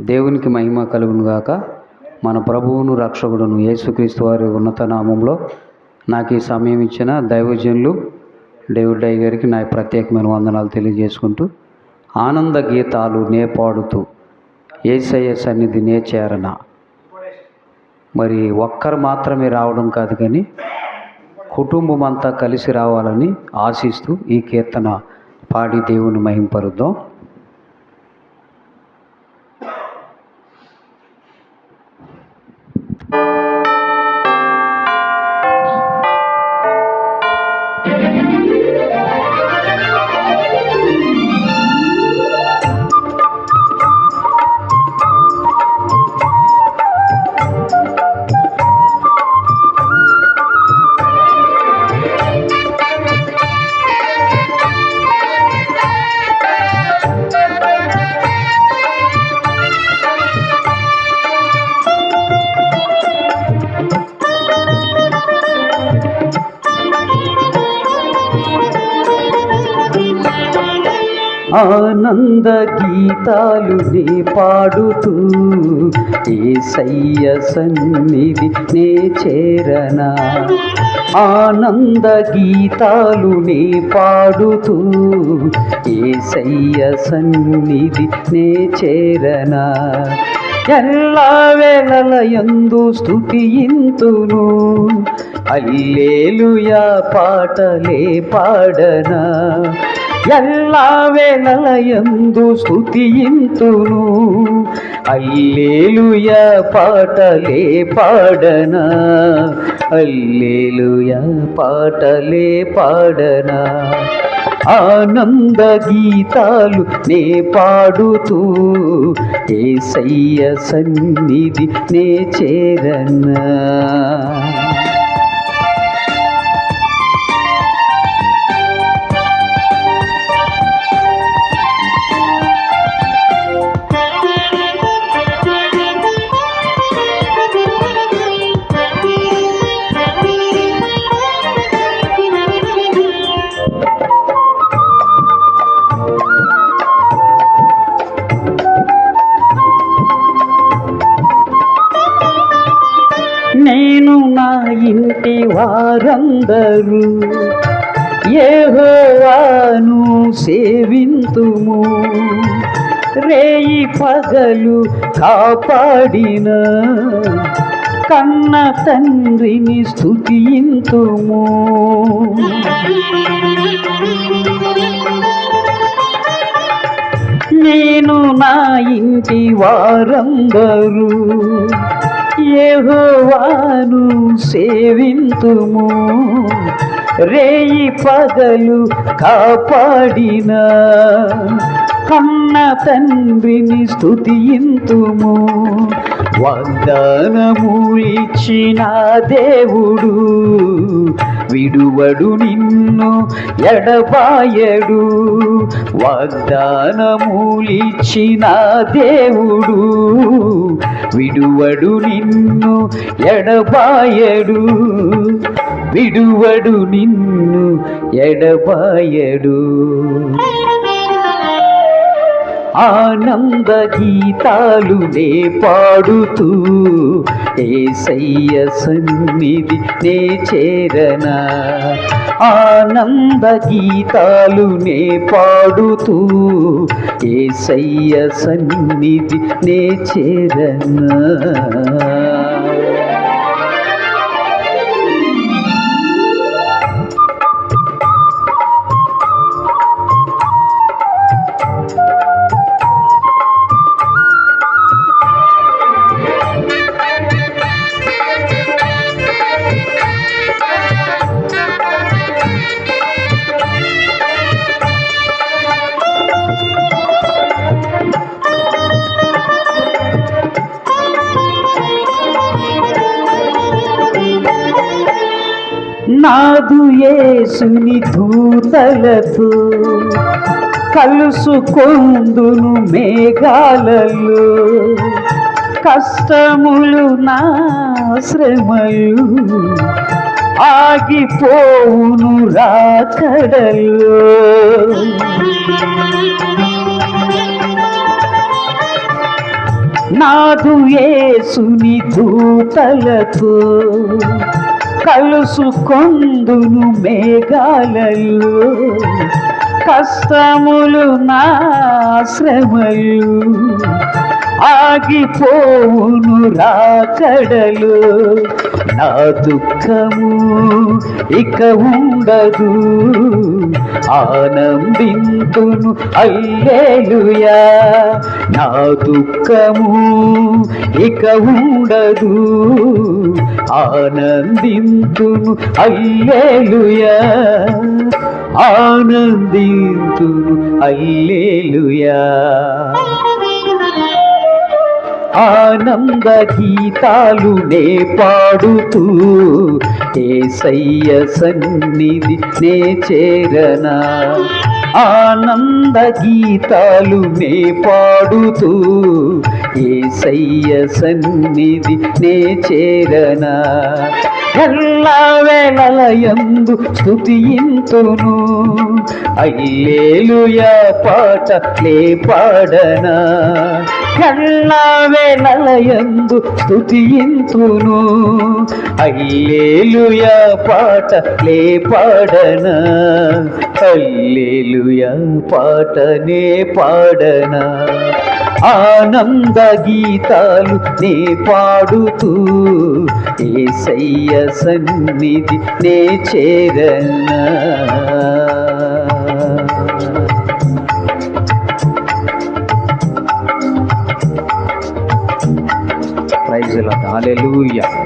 దేవునికి మహిమ కలుగునుగాక. మన ప్రభువును రక్షకుడును యేసుక్రీస్తు వారి ఉన్నత నామంలో నాకు ఈ సమయం ఇచ్చిన దైవజనులు డేవిడ్ డై గారికి నా ప్రత్యేకమైన వందనాలు తెలియజేసుకుంటూ ఆనంద గీతాలు నే పాడుతూ ఏసయ్య సన్నిధి నే చేరన మరి ఒక్కరు మాత్రమే రావడం కాదు కానీ కుటుంబం అంతా కలిసి రావాలని ఆశిస్తూ ఈ కీర్తన పాడి దేవుని మహింపరుద్దాం. ఆనంద గీతాలు నే పాడుతూ ఏసయ్య సన్నిధి నే చేరనా. ఆనంద గీతాలు నే పాడుతూ ఏసయ్య సన్నిధి నే చేరనా. ఎల్లా వేళల ఎందు స్థుతియింతును అల్లేలుయా పాటలే పాడనా. ఎల్లా వేళల యందు స్థుతియింతును అల్లేలుయ పాటలే పాడనా? అల్లేలుయ పాటలే పాడనా? ఆనంద గీతాలు నే పాడుతూ ఏసయ్య సన్నిధి నే చేరనా? ఇంటి వారందరూ ఏహోవాను సేవింతుము. రేయి పగలు కాపాడిన కన్న తండ్రిని స్థుతింతుము నేను నా ఇంటి వారందరూ ఏహోవాను సేవింతుము. రేయి పగలు కాపాడిన కన్న తండ్రిని స్థుతింతుము వాగ్దానములిచ్చిన దేవుడు విడువడు నిన్ను ఎడబాయడు. వాగ్దానములిచ్చిన దేవుడు విడువడు నిన్ను ఎడబాయడు. విడువడు నిన్ను ఎడబాయడు. ఆనంద గీతాలు నే పాడుతూ ఏసయ్య సన్నిధి నే చేరనా? ఆనంద గీతాలు నే పాడుతూ ఏసయ్య సన్నిధి నే చేరనా? కాదు యేసుని దూతలతో కలుసుకొందును మేఘాలలో. కష్టములు నా శ్రమలు ఆగిపోవును రాకడలో. నాదు ఏసుని దూతలతో కలుసుకొందును మేఘాలలు కష్టములు నా శ్రమలు ఆగిపోవును రాకడలు. నా దుఃఖము ఇక ఉండదు. ఆనందింతును అల్లేలుయా నా దుఃఖము ఇక ఉండదు. ఆనందింతును అల్లేలుయా ఆనందింతును అల్లేలుయా ఆనంద గీతాలు నే పాడుతూ ఏసయ్య సన్నిధి నే చేరనా? ఆనంద గీతాలు నే పాడుతూ ఏసయ్య సన్నిధి నే చేరనా. ఎల్లా వేళలయందు స్థుతియింతును అయ్యేలుయా పాట లే పాడనా. ఎల్లా వేళలయందు స్తుతియింతును. అయ్యేలుయా పాట లే పాడనా. అల్లేలుయా పాటనే పాడనా? ఆనంద గీతాలు నే పాడుతూ ఏసయ్య సన్నిధి నే చేరనా? Praise hallelujah